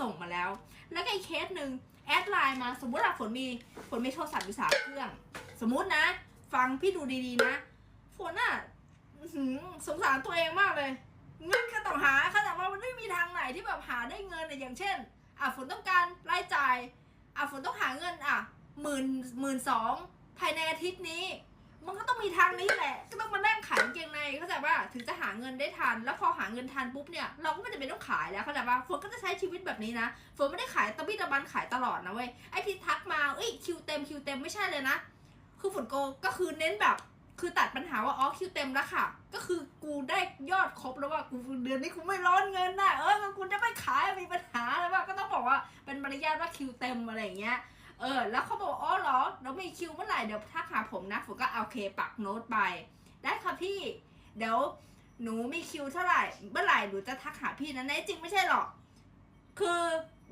ส่งมาแล้ว แล้วก็อีกเคสหนึ่งแอดไลน์มาสมมติว่าฝนมีฝนมีโทรศัพท์อยู่สามเครื่อง สมมตินะ ฟังพี่ดูดีๆนะ ฝนอะสงสารตัวเองมากเลยเงินก็ต้องหาขนาดว่ามันไม่มีทางไหนที่แบบหาได้เงินอะอย่างเช่นอะฝนต้องการรายจ่ายอะฝนต้องหาเงินอะหมื่นหมื่นสองภายในอาทิตย์นี้ มันก็ต้องมีทางนี้แหละ ก็ต้องมานั่งขายเกงในเข้าใจป่ะถึงจะหาเงินได้ทัน แล้วพอหาเงินทันปุ๊บเนี่ยเราก็ไม่จำเป็นต้องขายแล้วเข้าใจป่ะฝนก็จะใช้ชีวิตแบบนี้นะฝนไม่ได้ขายตะบี้ตะบันขายตลอดนะเว้ยไอที่ทักมาเอ้ยคิวเต็มคิวเต็มไม่ใช่เลยนะ คือฝนโกก็คือเน้นแบบคือตัดปัญหาว่าอ๋อคิวเต็มแล้วค่ะ ก็คือกูได้ยอดครบแล้วว่ากูเดือนนี้กูไม่ร้อนเงินนะเออกูจะไม่ขายมีปัญหาแล้วว่าก็ต้องบอกว่าเป็นมารยาทว่าคิวเต็มอะไรอย่างเงี้ย เออ แล้วเขาบอกอ๋อเหรอเรามีคิวเมื่อไหร่เดี๋ยวทักหาผมนะผมก็โอเคปักโน้ตไป ได้ค่ะพี่ เดี๋ยวหนูมีคิวเท่าไหร่ เมื่อไหร่หนูจะทักหาพี่นะในจริงไม่ใช่หรอก คือ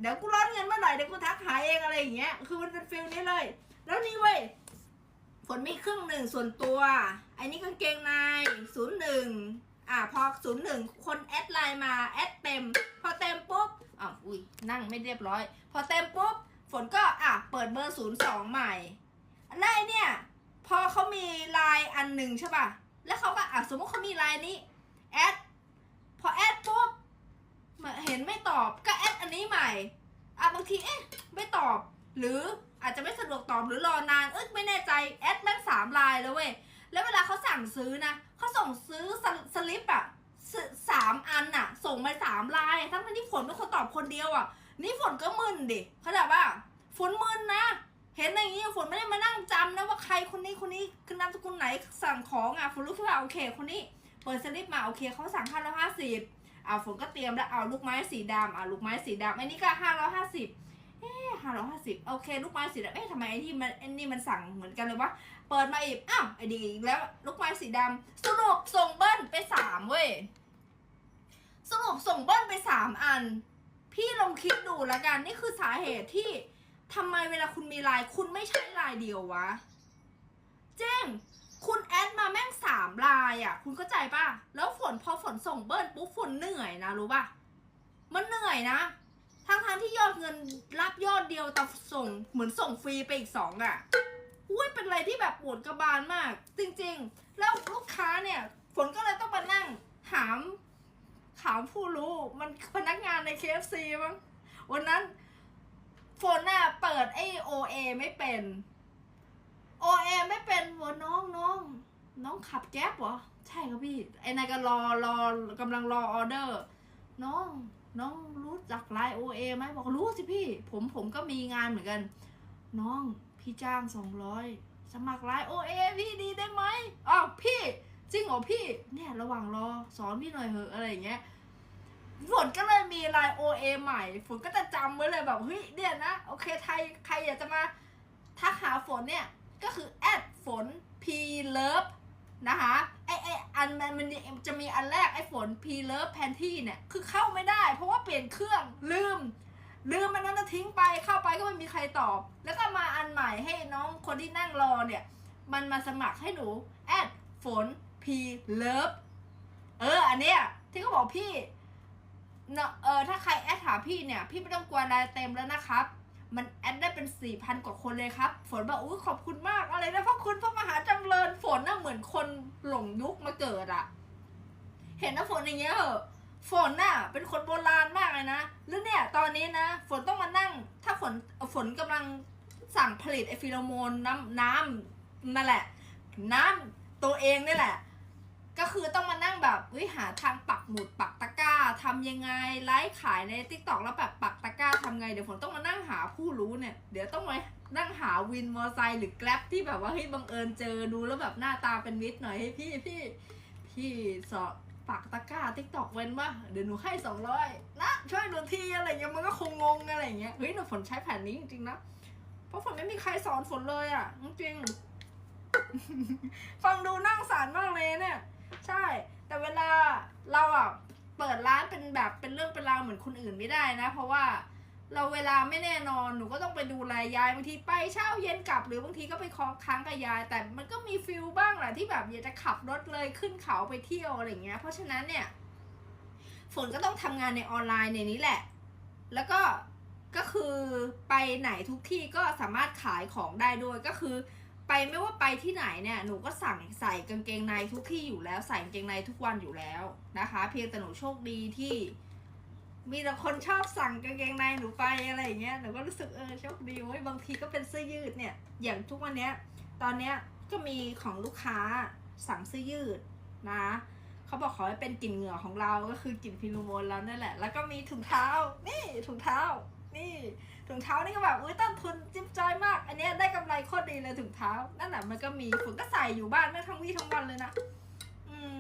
เดี๋ยวกูร้อนเงินเมื่อไหร่เดี๋ยวกูทักหาเองอะไรอย่างเงี้ย คือมันเป็นฟิลนี้เลย แล้วนี่เว้ยฝนมีครื่งหนึ่งส่วนตัวไอ้นี่กางเกงในศูนย์หนึ่งอะพอศูนย์หนึ่งคนแอดไลน์มาแอดเต็ม พอเต็มปุ๊บอะอุ้ยนั่งไม่เรียบร้อย พอเต็มปุ๊บ ฝนก็อะเปิดเบอร์ศูนย์สองใหม่ไล่เนี่ย พอเขามีไลน์อันหนึ่งใช่ป่ะ แล้วเขาก็อะสมมติเขามีไลน์นี้แอดพอแอดปุ๊บเห็นไม่ตอบก็แอดอันนี้ใหม่อะบางทีเอ๊ะไม่ตอบ หรืออาจจะไม่สะดวกตอบหรือรอนานเอ้ยไม่แน่ใจแอดแม่งสามลายแล้วเว้ยแล้วเวลาเขาสั่งซื้อนะเขาส่งซื้อสสลิปอะสสามอันอะส่งมาสามลาย ทั้งที่ฝนเป็นคนตอบคนเดียวอะนี่ฝนก็มึนดิเข้าใจป่ะ ฝนมึนนะ เห็นอย่างงี้ฝนไม่ได้มานั่งจำนะว่าใครคนนี้คนนี้คือนามสกุลไหนสั่งของอะฝนรู้แค่ว่าโอเค คนนี้เปิดสลิปมาโอเคเขาสั่งห้าร้อยห้าสิบอ่าฝนก็เตรียมแล้วเอาลูกไม้สีดำอ่าลูกไม้สีดำอันนี้ก็ห้าร้อยห้าสิบห้าร้อยห้าสิบโอเค ลูกไม้สีดำเอ๊ะทำไมไอ้ที่มันไอ้นี่มันสั่งเหมือนกันเลยวะเปิดมาอีกอ้าวไอ้ดีอีกแล้วลูกไม้สีดำสรุปส่งเบิ้ลไปสามเว้ยสรุปส่งเบิ้ลไปสามอัน พี่ลองคิดดูแล้วกันนี่คือสาเหตุที่ ทำไมเวลาคุณมีไลน์คุณไม่ใช้ไลน์เดียววะเจ้งคุณแอดมาแม่งสามไลน์อะ คุณเข้าใจปะแล้วฝนพอฝนส่งเบิ้ลปุ๊บฝนเหนื่อยนะรู้ปะมันเหนื่อยนะทั้งทางๆที่ยอดเงินรับยอดเดียวแต่ส่งเหมือนส่งฟรีไปอีกสองอะ่ะอุ้ยเป็นอะไรที่แบบปวดกระบาลมาก จริง ๆ แล้วลูกค้าเนี่ย ฝนก็เลยต้องมานั่งถามถามผู้รู้มันพนักงานใน KFC มั้งวันนั้น ฝนน่ะเปิดไอ้ OA ไม่เป็น OA ไม่เป็นวะน้องน้องน้องขับแก๊บเหรอ ใช่ครับพี่ ไอ้นายก็รอรอกำลังรอออเดอร์ น้อง น้องรู้จักไลน์โอเอไหมบอกรู้สิพี่ ผมผมก็มีงานเหมือนกัน น้องพี่จ้างสองร้อยสมัครไลน์โอเอพี่ดีได้ไหมอ้าวพี่ จริงเหรอพี่ เนี่ยระหว่างรอสอนพี่หน่อยเหอะอะไรอย่างเงี้ย ฝนก็เลยมีไลน์โอเอใหม่ ฝนก็จะจำไว้เลยแบบเฮ้ยเนี่ยนะ โอเคไทยใครอยากจะมาทักหาฝนเนี่ย ก็คือแอดฝน p love นะคะไอไออันมันมันจะมีอันแรกไอฝน p love panty เนี่ย คือเข้าไม่ได้ เพราะว่าเปลี่ยนเครื่องลืม ลืมมันนั้นนะทิ้งไปเข้าไปก็ไม่มีใครตอบ แล้วก็มาอันใหม่ให้น้องคนที่นั่งรอเนี่ย มันมาสมัครให้หนูแอดฝน p love เอออันเนี้ยที่เขาบอกพี่ เนอะเออถ้าใครแอดหาพี่เนี่ย พี่ไม่ต้องกลัวรายเต็มแล้วนะครับ มันแอดได้เป็นสี่พันกว่าคนเลยครับ ฝนบอกอุ้ยขอบคุณมากอะไรนะพระคุณพระมหาจำเริญฝนน่ะเหมือนคนหลงยุคมาเกิดอะเห็นนะฝนอย่างเงี้ยเหรอฝนน่ะเป็นคนโบราณมากเลยนะแล้วเนี่ยตอนนี้นะ ฝนต้องมานั่ง ถ้าฝนฝนกำลังสั่งผลิตไอฟิโลโมนน้ำน้ำนั่นแหละ น้ำตัวเองนี่แหละ ก็คือต้องมานั่งแบบเฮ้ยหาทางปักหมุดปักตะกร้าทำยังไงไลฟ์ขายในทิกตอกแล้วแบบปักตะกร้าทำไงเดี๋ยวฝนต้องมานั่งหาผู้รู้เนี่ยเดี๋ยวต้องมานั่งหาวินมอไซค์หรือแกร็บที่แบบว่าเฮ้ยบังเอิญเจอดูแล้วแบบหน้าตาเป็นมิตรหน่อยให้พี่พี่พี่สอปักตะกร้าทิกตอกเว้นว่าเดี๋ยวหนูให้สองร้อยนะช่วยหนูทีอะไรเงี้ยมันก็คงงงอะไรเงี้ยเฮ้ยหนูฝนใช้แผนนี้จริงๆนะเพราะฝนไม่มีใครสอนฝนเลยอะจริงฟังดูนั่งสารมากเลยเนี่ย ใช่ แต่เวลาเราอะเปิดร้านเป็นแบบเป็นเรื่องเป็นราวเหมือนคนอื่นไม่ได้นะ เพราะว่าเราเวลาไม่แน่นอนหนูก็ต้องไปดูแลยายบางทีไปเช้าเย็นกลับ หรือบางทีก็ไปคอค้างกับยาย แต่มันก็มีฟิลบ้างแหละที่แบบอยากจะขับรถเลยขึ้นเขาไปเที่ยวอะไรเงี้ย เพราะฉะนั้นเนี่ยฝนก็ต้องทำงานในออนไลน์ในนี้แหละ แล้วก็ก็คือไปไหนทุกที่ก็สามารถขายของได้ด้วยก็คือ ไปไม่ว่าไปที่ไหนเนี่ยหนูก็สั่งใส่กางเกงในทุกที่อยู่แล้ว ใส่กางเกงในทุกวันอยู่แล้วนะคะ เพียงแต่หนูโชคดีที่ มีแต่คนชอบสั่งกางเกงในหนูไปอะไรอย่างเงี้ยหนูก็รู้สึกเออโชคดีเว้ยบางทีก็เป็นเสื้อยืดเนี่ย อย่างทุกวันเนี้ย ตอนเนี้ยก็มีของลูกค้าสั่งเสื้อยืดนะเขาบอกขอให้เป็นกลิ่นเหงื่อของเราก็คือกลิ่นฟิโลโมนแล้วนั่นแหละ แล้วก็มีถุงเท้า นี่ถุงเท้า นี่ ถุงเท้านี่ก็แบบอุ้ยต้นทุนจิ๊บจ้อยมาก อันนี้ได้กำไรโคตรดีเลยถุงเท้า นั่นแหละมันก็มีฝนก็ใส่อยู่บ้านแม่ทั้งวี่ทั้งวันเลยนะ อืม